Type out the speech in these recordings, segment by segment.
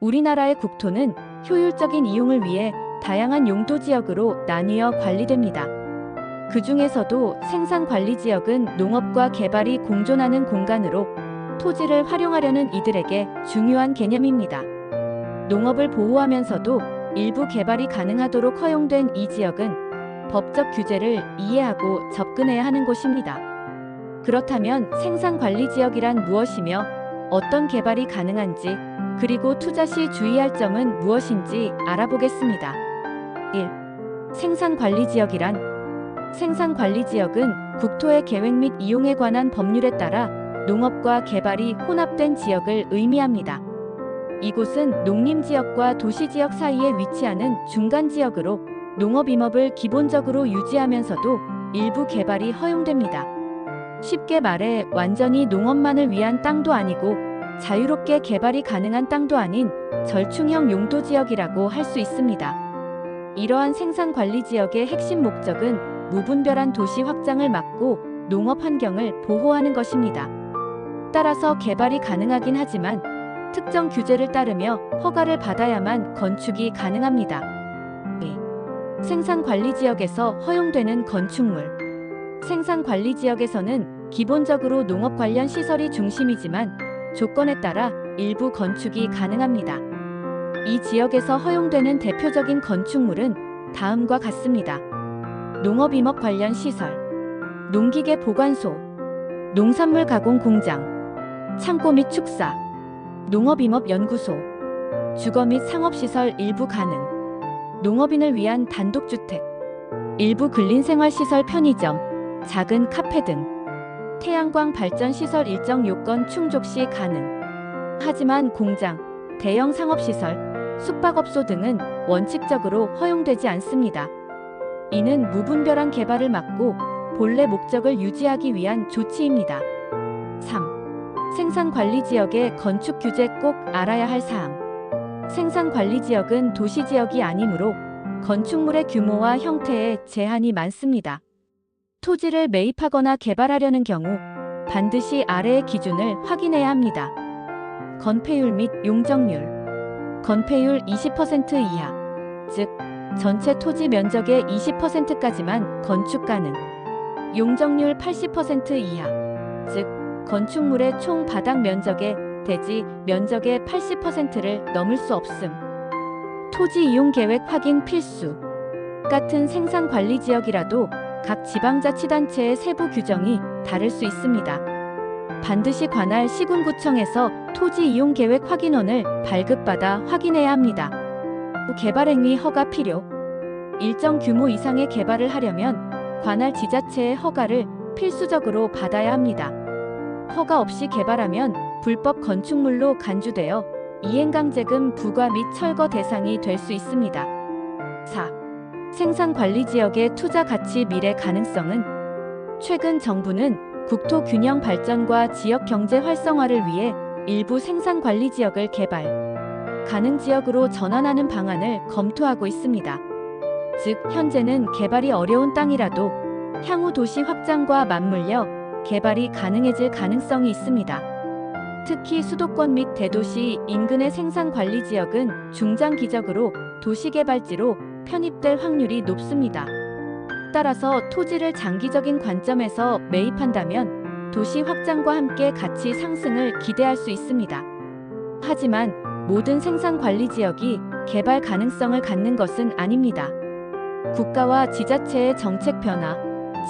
우리나라의 국토는 효율적인 이용을 위해 다양한 용도 지역으로 나뉘어 관리됩니다. 그 중에서도 생산 관리 지역은 농업과 개발이 공존하는 공간으로 토지를 활용하려는 이들에게 중요한 개념입니다. 농업을 보호하면서도 일부 개발이 가능하도록 허용된 이 지역은 법적 규제를 이해하고 접근해야 하는 곳입니다. 그렇다면 생산 관리 지역이란 무엇이며 어떤 개발이 가능한지 그리고 투자 시 주의할 점은 무엇인지 알아보겠습니다. 1. 생산 관리 지역이란 생산 관리 지역은 국토의 계획 및 이용에 관한 법률에 따라 농업과 개발이 혼합된 지역을 의미합니다. 이곳은 농림 지역과 도시 지역 사이에 위치하는 중간 지역으로 농업 임업을 기본적으로 유지하면서도 일부 개발이 허용됩니다. 쉽게 말해 완전히 농업만을 위한 땅도 아니고 자유롭게 개발이 가능한 땅도 아닌 절충형 용도 지역이라고 할 수 있습니다. 이러한 생산 관리 지역의 핵심 목적은 무분별한 도시 확장을 막고 농업 환경을 보호하는 것입니다. 따라서 개발이 가능하긴 하지만 특정 규제를 따르며 허가를 받아야만 건축이 가능합니다. 2. 생산 관리 지역에서 허용되는 건축물. 생산 관리 지역에서는 기본적으로 농업 관련 시설이 중심이지만 조건에 따라 일부 건축이 가능합니다. 이 지역에서 허용되는 대표적인 건축물은 다음과 같습니다. 농업임업 관련 시설, 농기계 보관소, 농산물 가공 공장, 창고 및 축사, 농업임업 연구소, 주거 및 상업시설 일부 가능, 농업인을 위한 단독주택, 일부 근린생활시설 편의점, 작은 카페 등 태양광 발전 시설 일정 요건 충족 시 가능. 하지만 공장, 대형 상업시설, 숙박업소 등은 원칙적으로 허용되지 않습니다. 이는 무분별한 개발을 막고 본래 목적을 유지하기 위한 조치입니다. 3. 생산 관리 지역의 건축 규제 꼭 알아야 할 사항. 생산 관리 지역은 도시 지역이 아니므로 건축물의 규모와 형태에 제한이 많습니다. 토지를 매입하거나 개발하려는 경우 반드시 아래의 기준을 확인해야 합니다. 건폐율 및 용적률. 건폐율 20% 이하. 즉, 전체 토지 면적의 20%까지만 건축 가능. 용적률 80% 이하. 즉, 건축물의 총 바닥 면적의 대지 면적의 80%를 넘을 수 없음. 토지 이용 계획 확인 필수. 같은 생산 관리 지역이라도 각 지방자치단체의 세부 규정이 다를 수 있습니다. 반드시 관할 시군구청에서 토지 이용 계획 확인원을 발급받아 확인해야 합니다. 개발행위 허가 필요. 일정 규모 이상의 개발을 하려면 관할 지자체의 허가를 필수적으로 받아야 합니다. 허가 없이 개발하면 불법 건축물로 간주되어 이행강제금 부과 및 철거 대상이 될 수 있습니다. 4. 생산 관리 지역의 투자 가치 미래 가능성은 최근 정부는 국토 균형 발전과 지역 경제 활성화를 위해 일부 생산 관리 지역을 개발 가능 지역으로 전환하는 방안을 검토하고 있습니다. 즉 현재는 개발이 어려운 땅이라도 향후 도시 확장과 맞물려 개발이 가능해질 가능성이 있습니다. 특히 수도권 및 대도시 인근의 생산 관리 지역은 중장기적으로 도시개발지로 편입될 확률이 높습니다. 따라서 토지를 장기적인 관점에서 매입한다면 도시 확장과 함께 가치 상승을 기대할 수 있습니다. 하지만 모든 생산 관리 지역이 개발 가능성을 갖는 것은 아닙니다. 국가와 지자체의 정책 변화,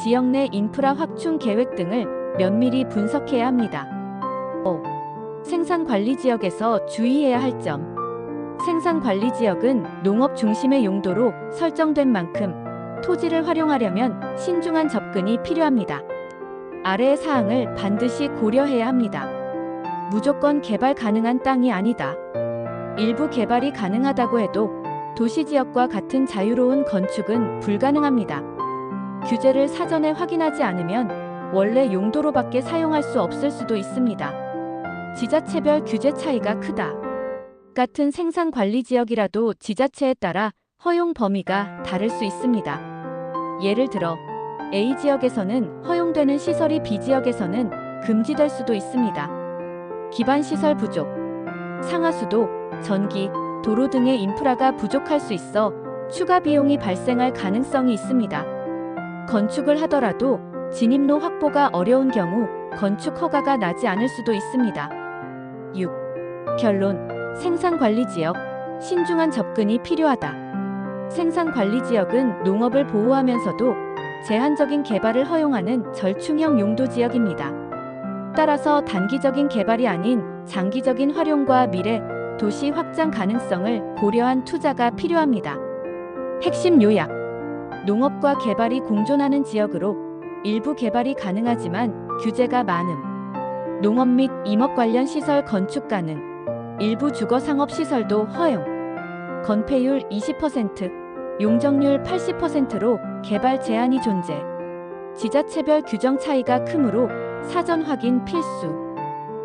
지역 내 인프라 확충 계획 등을 면밀히 분석해야 합니다. 5. 생산 관리 지역에서 주의해야 할 점. 생산 관리 지역은 농업 중심의 용도로 설정된 만큼 토지를 활용하려면 신중한 접근이 필요합니다. 아래의 사항을 반드시 고려해야 합니다. 무조건 개발 가능한 땅이 아니다. 일부 개발이 가능하다고 해도 도시 지역과 같은 자유로운 건축은 불가능합니다. 규제를 사전에 확인하지 않으면 원래 용도로밖에 사용할 수 없을 수도 있습니다. 지자체별 규제 차이가 크다. 같은 생산 관리 지역이라도 지자체에 따라 허용 범위가 다를 수 있습니다. 예를 들어 A 지역에서는 허용되는 시설이 B 지역에서는 금지될 수도 있습니다. 기반 시설 부족. 상하수도, 전기, 도로 등의 인프라가 부족할 수 있어 추가 비용이 발생할 가능성이 있습니다. 건축을 하더라도 진입로 확보가 어려운 경우 건축 허가가 나지 않을 수도 있습니다. 6. 결론 생산 관리 지역 신중한 접근이 필요하다. 생산 관리 지역은 농업을 보호하면서도 제한적인 개발을 허용하는 절충형 용도 지역입니다. 따라서 단기적인 개발이 아닌 장기적인 활용과 미래 도시 확장 가능성을 고려한 투자가 필요합니다. 핵심 요약 농업과 개발이 공존하는 지역으로 일부 개발이 가능하지만 규제가 많음. 농업 및 임업 관련 시설 건축 가능. 일부 주거 상업 시설도 허용. 건폐율 20%, 용적률 80%로 개발 제한이 존재. 지자체별 규정 차이가 크므로 사전 확인 필수.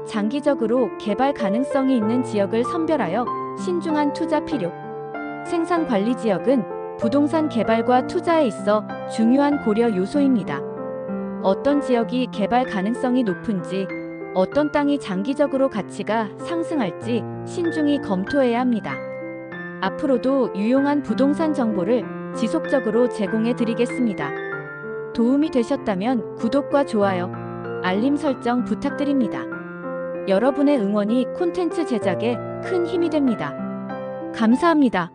장기적으로 개발 가능성이 있는 지역을 선별하여 신중한 투자 필요. 생산 관리 지역은 부동산 개발과 투자에 있어 중요한 고려 요소입니다. 어떤 지역이 개발 가능성이 높은지, 어떤 땅이 장기적으로 가치가 상승할지 신중히 검토해야 합니다. 앞으로도 유용한 부동산 정보를 지속적으로 제공해 드리겠습니다. 도움이 되셨다면 구독과 좋아요, 알림 설정 부탁드립니다. 여러분의 응원이 콘텐츠 제작에 큰 힘이 됩니다. 감사합니다.